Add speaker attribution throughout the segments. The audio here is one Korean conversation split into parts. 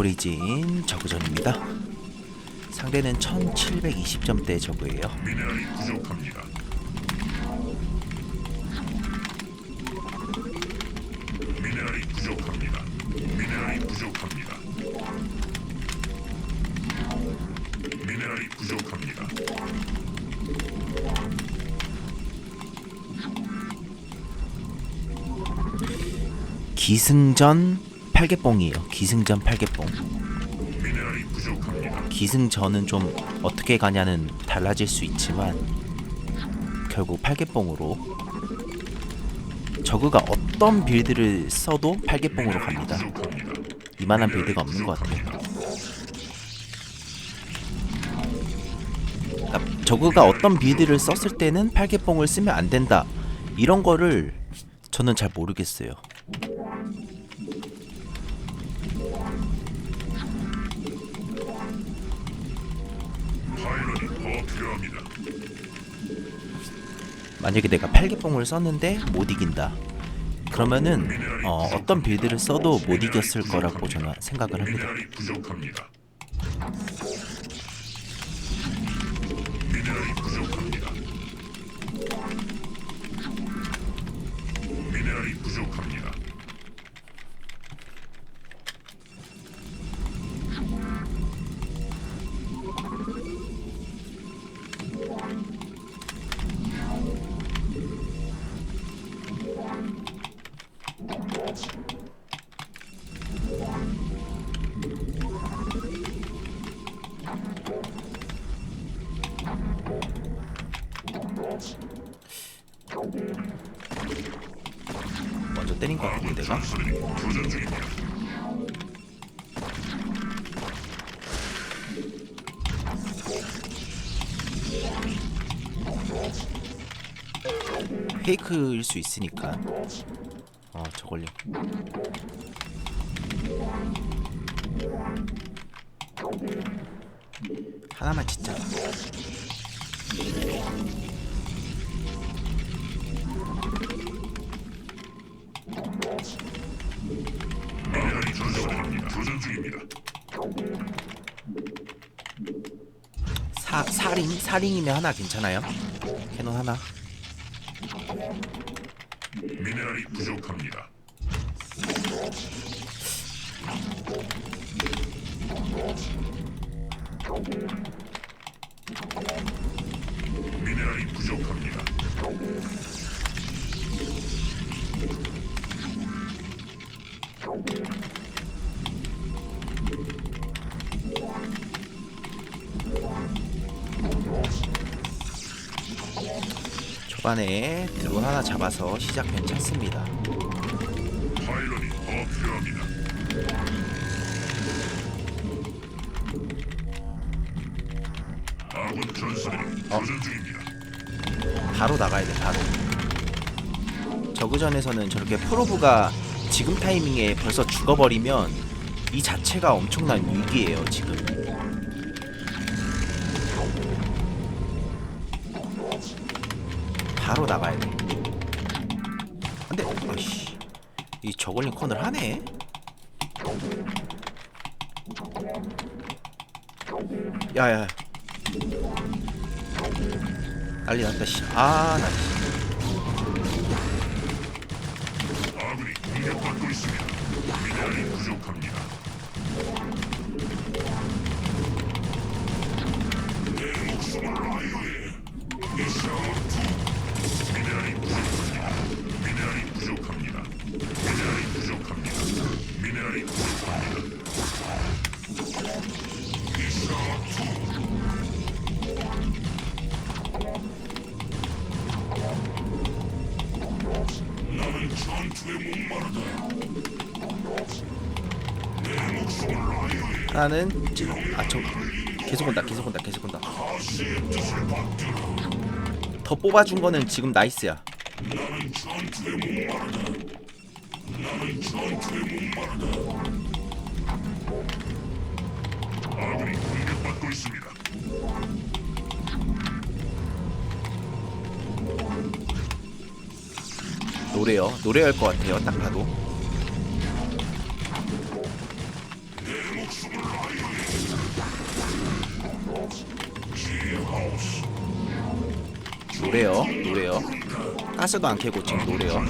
Speaker 1: 아보리진 저그전입니다. 상대는 1720점대 저그예요.
Speaker 2: 미네랄이 부족합니다. 미네랄이 부족합니다. 미네랄이 부족합니다. 미네랄이 부족합니다.
Speaker 1: 기승전 8개뽕이에요. 기승전 8개뽕.
Speaker 2: 미네랄이 부족합니다.
Speaker 1: 기승전은 좀 어떻게 가냐는 달라질 수 있지만 결국 8개뽕으로 저그가 어떤 빌드를 써도 8개뽕으로 갑니다. 이만한 빌드가 없는 것 같아요. 그러니까 저그가 어떤 빌드를 썼을 때는 8개뽕을 쓰면 안 된다. 이런 거를 저는 잘 모르겠어요. 만약에 내가 8개뽕을 썼는데 못 이긴다. 그러면은 어, 어떤 빌드를 써도 못 이겼을 거라고 저는 생각을 합니다.
Speaker 2: 미네랄이 부족합니다. 미네랄이 부족합니다.
Speaker 1: 때린 것 같은데 내가. 페이크일 수 있으니까. 어 저걸요 하나만 진짜 사 사링 사링이면 하나 괜찮아요 캐논 하나
Speaker 2: 미네랄이 부족합니다. 미네랄이 부족합니다.
Speaker 1: 초반에 드론 하나 잡아서 시작 괜찮습니다
Speaker 2: 파일럿이 더 필요합니다. 아군 전사들이 교전 중입니다.
Speaker 1: 바로 나가야 돼 바로 저그전에서는 저렇게 프로브가 지금 타이밍에 벌써 죽어버리면 이 자체가 엄청난 위기예요 지금 바로 나가야 돼. 근데 아씨. 이 저글링 컨을 하네? 야야 난리 났다 씨아나
Speaker 2: 아군이 공격받고 있습니다. 미네랄이 부족합니다.
Speaker 1: 하나는 아저 계속 온다 계속 온다 계속 온다. 더 뽑아준 거는 지금 나이스야. 노래요 노래할 것 같아요 딱 봐도 가스도 안 캐고 지금 노래요.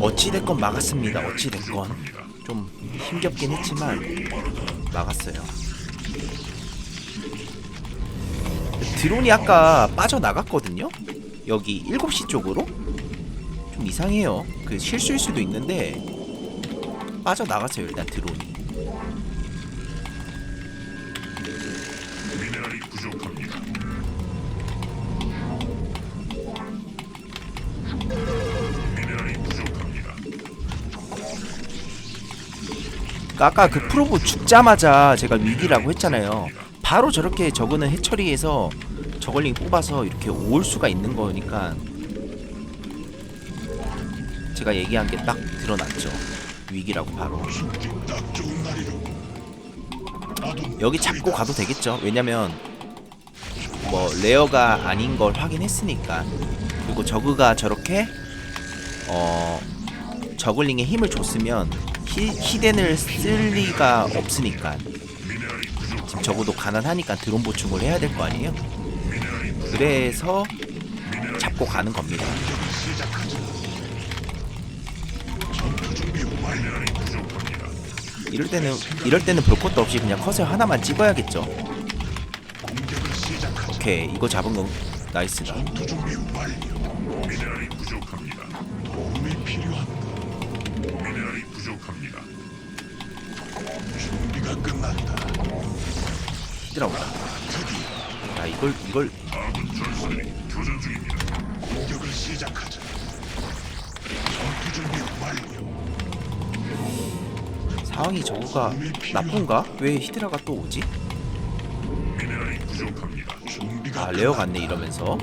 Speaker 1: 어찌됐건 막았습니다. 어찌됐건. 좀 힘겹긴 했지만 막았어요. 드론이 아까 빠져나갔거든요? 여기 7시 쪽으로? 좀 이상해요. 그 실수일 수도 있는데 빠져나갔어요 일단 드론이
Speaker 2: 부족합니다. 미네랄이 부족합니다.
Speaker 1: 아까 그 프로브 죽자마자 제가 위기라고 했잖아요. 바로 저렇게 저거는 해처리해서 저걸링 뽑아서 이렇게 올 수가 있는 거니까 제가 얘기한 게 딱 드러났죠. 위기라고 바로. 여기 잡고 가도 되겠죠. 왜냐면 뭐 레어가 아닌 걸 확인했으니까. 그리고 저그가 저렇게 어 저글링에 힘을 줬으면 히, 히덴을 쓸 리가 없으니까. 지금 적어도 가난하니까 드론 보충을 해야 될 거 아니에요? 그래서 잡고 가는 겁니다. 이럴 때는 이럴 때는 볼 것도 없이 그냥 커서 하나만 찍어야겠죠. 오케이 이거 잡은 건 나이스다.
Speaker 2: 준비 완료. 미네랄이 부족합니다. 도움이 필요한가? 미네랄이 부족합니다. 준비가 끝났다.
Speaker 1: 히드라오다. 야 이걸 이걸
Speaker 2: 아군 전선이 교전 중입니다. 공격을 시작하자. 전투 준비 완료.
Speaker 1: 상황이 저거가 나쁜가? 왜 히드라가 또 오지?
Speaker 2: 미네랄이 부족합니다.
Speaker 1: 아 레어 같네 이러면서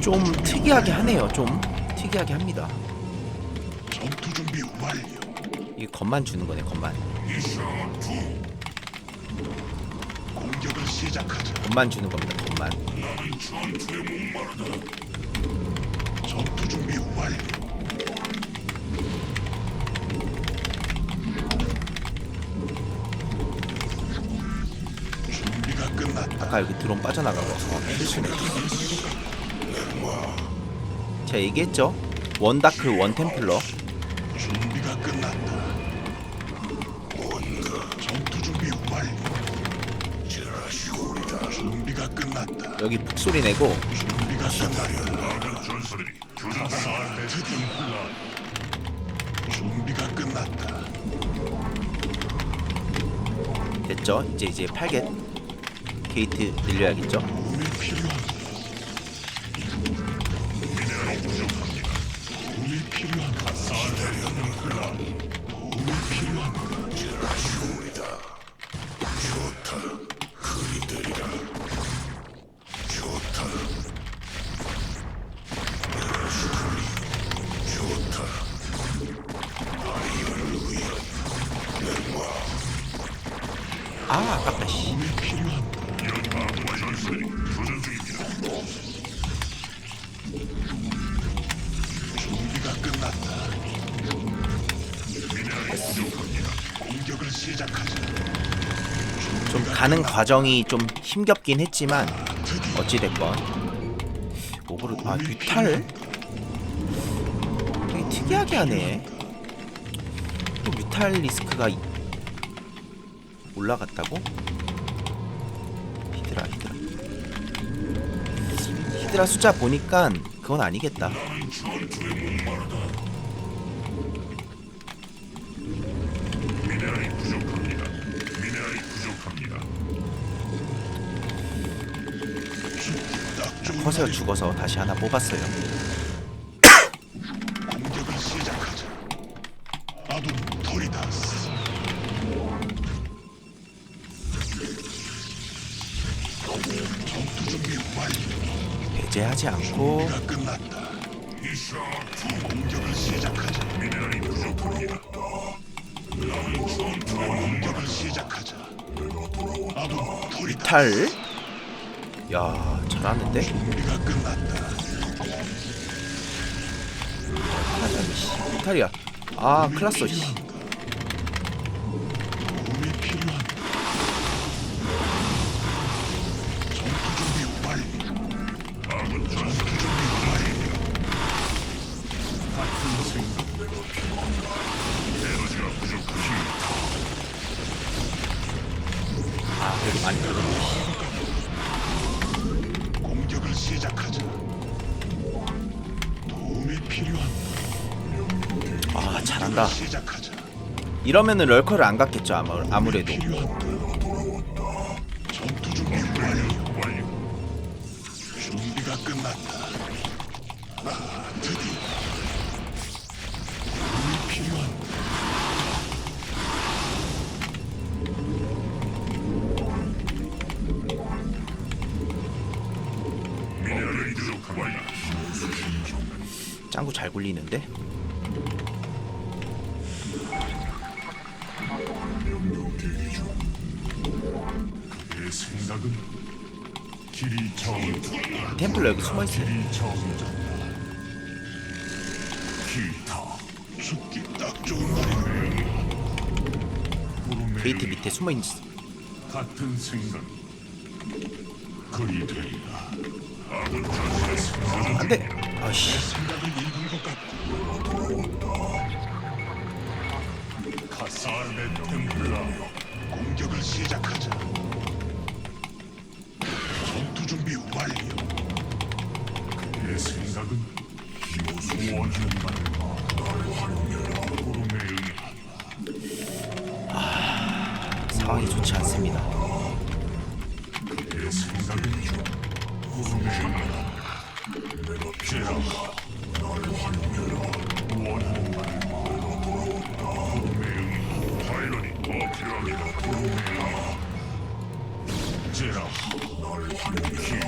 Speaker 1: 좀 특이하게 하네요. 좀 특이하게 합니다.
Speaker 2: 전투 준비 완료.
Speaker 1: 이게 겁만 주는 거네.
Speaker 2: 공격을 시작하자.
Speaker 1: 겁만 주는 겁니다. 겁만.
Speaker 2: 전투 준비 완료.
Speaker 1: 아까 여기 드론 빠져나가고 어, 실수네. 제가 얘기했죠. 원다크 원템플러
Speaker 2: 준비가 끝났다. 전투 준비 완료. 준비가 끝났다.
Speaker 1: 여기 북소리 내고
Speaker 2: 준비가 끝났다. 전설이 준비가 끝났다.
Speaker 1: 됐죠. 이제 이제 8겟 게이트 늘려야겠죠. 과정이 좀 힘겹긴 했지만 어찌 됐건 오버로 아 뮤탈 되게 특이하게 하네. 또 뮤탈 리스크가 이- 올라갔다고? 히드라 히드라 히드라 숫자 보니까 그건 아니겠다. 커세어 죽어서 다시 하나 뽑았어요.
Speaker 2: 공격을 시작하자. 아둔 토리다스. 전투 준비 완료.
Speaker 1: 배제하지 않고
Speaker 2: 가 끝났다. 공격을 시작하자. 미네랄이 부족합니다. 공격을 시작하자. 아둔 토리다스.
Speaker 1: 탈 야 잘하는데? 씨. 이탈이야. 아 클났어 씨 이러면은 럴커를 안 갔겠죠 아무, 아무래도
Speaker 2: 필요한가? 전투 준
Speaker 1: 템플러 여기.
Speaker 3: 구름의
Speaker 1: 게이트
Speaker 3: 의
Speaker 1: 밑에 숨어있
Speaker 3: 같은 생각. 그리 생각은
Speaker 1: 안돼. 아씨.
Speaker 3: 카사르의 템플라
Speaker 2: 공격을 시작하자. 완료.
Speaker 3: 내 생각은 원하는 말과 날 활용해라 구름에 의한
Speaker 1: 상황이 좋지 않습니다.
Speaker 3: 내 생각은 의한 내가 제라 날 활용해라 원하는 말과 구름에 의한 파일런이 더 필요합니다 의한 제라 날 활용해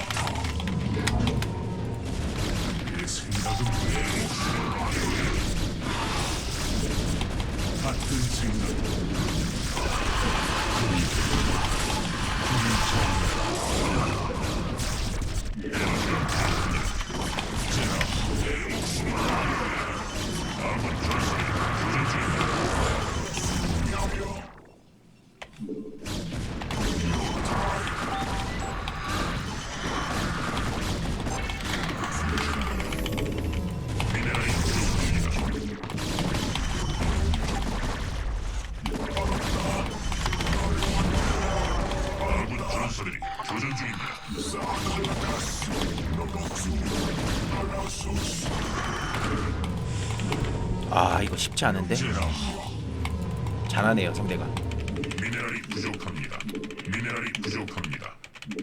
Speaker 1: 쉽지 않은데 잘하네요 상대가
Speaker 3: 미네랄이 부족합니다. 미네랄이 부족합니다.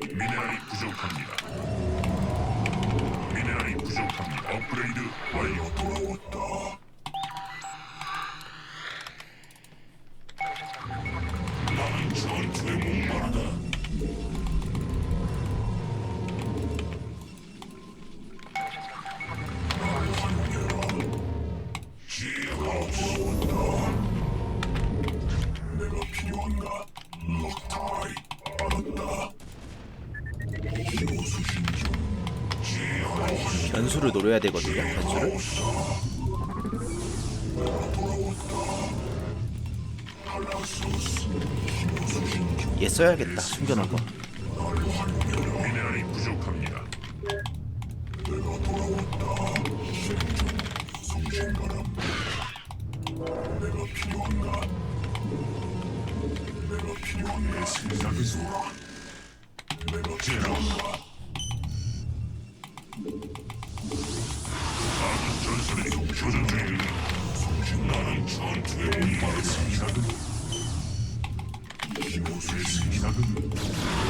Speaker 3: 미네랄이 부족합니다.
Speaker 1: 변수를 노려야 되거든요 변수를 얘 써야겠다 숨겨놓은 거
Speaker 3: 미네랄이 부족합니다. 내가? 내가 필요한 내 생각이 내가 제라 아 기모수의 생각은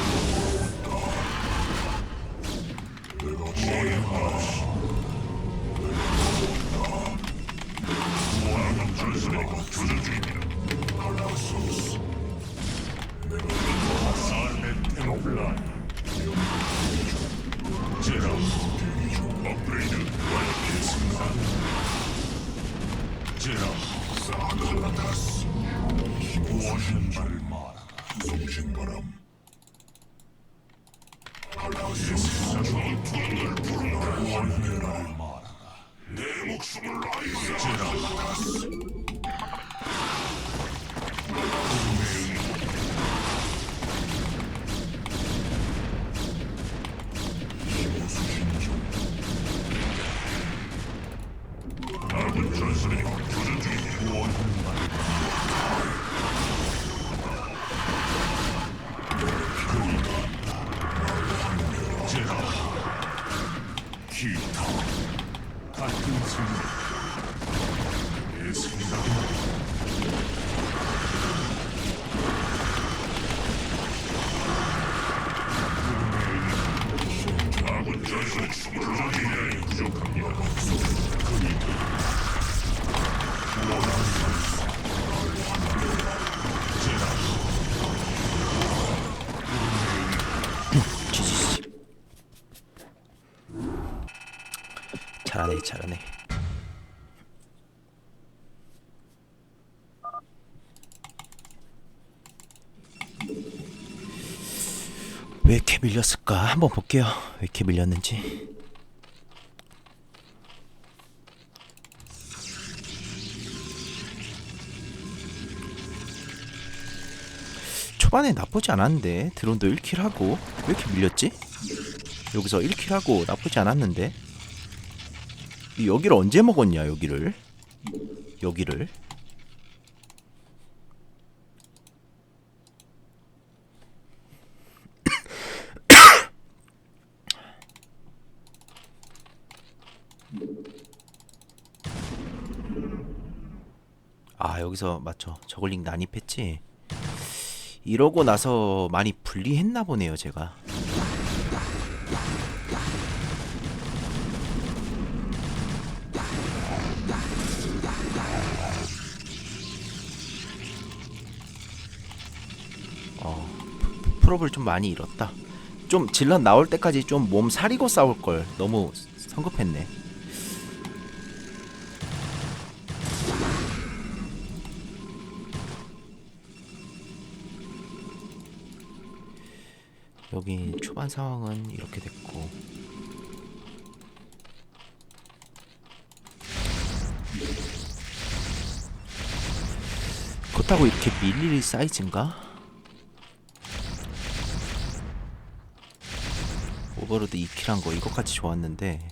Speaker 3: 내
Speaker 2: 목숨을 아이오라.
Speaker 1: 잘하네, 잘하네. 왜 이렇게 밀렸을까? 한번 볼게요. 왜 이렇게 밀렸는지. 초반에 나쁘지 않았는데 드론도 1킬 하고 왜 이렇게 밀렸지? 여기서 1킬 하고 나쁘지 않았는데 이 여기를 언제 먹었냐 여기를 여기를 아 여기서 맞죠 저글링 난입했지 이러고 나서 많이 분리했나 보네요 제가 어, 프- 프로를 좀 많이 잃었다. 좀 질럿 나올 때까지 좀 몸 사리고 싸울 걸 너무 성급했네. 여기 초반 상황은 이렇게 됐고 그렇다고 이렇게 밀릴 사이즈인가? 오버로드 2킬 한거 이것까지 좋았는데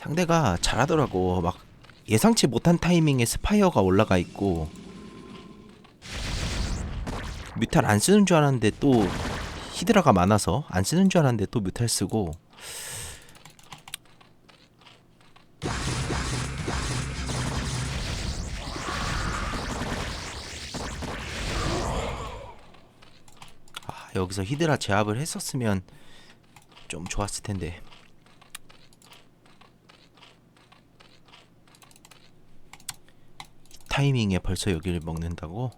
Speaker 1: 상대가 잘하더라고. 막 예상치 못한 타이밍에 스파이어가 올라가 있고. 뮤탈 안 쓰는 줄 알았는데 또 히드라가 많아서 안 쓰는 줄 알았는데 또 뮤탈 쓰고. 아, 여기서 히드라 제압을 했었으면 좀 좋았을 텐데. 타이밍에 벌써 여기를 먹는다고?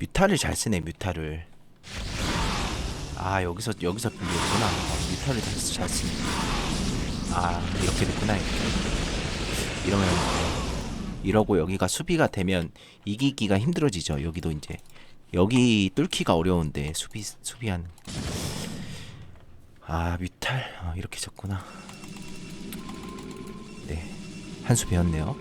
Speaker 1: 뮤타를 잘 쓰네 뮤타를 아 여기서 여기서 빌렸구나 어, 뮤타를 잘, 쓰- 잘 쓰네 아 이렇게 됐구나 이렇게. 이러면 이러고 여기가 수비가 되면 이기기가 힘들어지죠 여기도 이제 여기 뚫기가 어려운데 수비 수비한. 아 뮤탈. 어, 이렇게 졌구나. 네. 한 수 배웠네요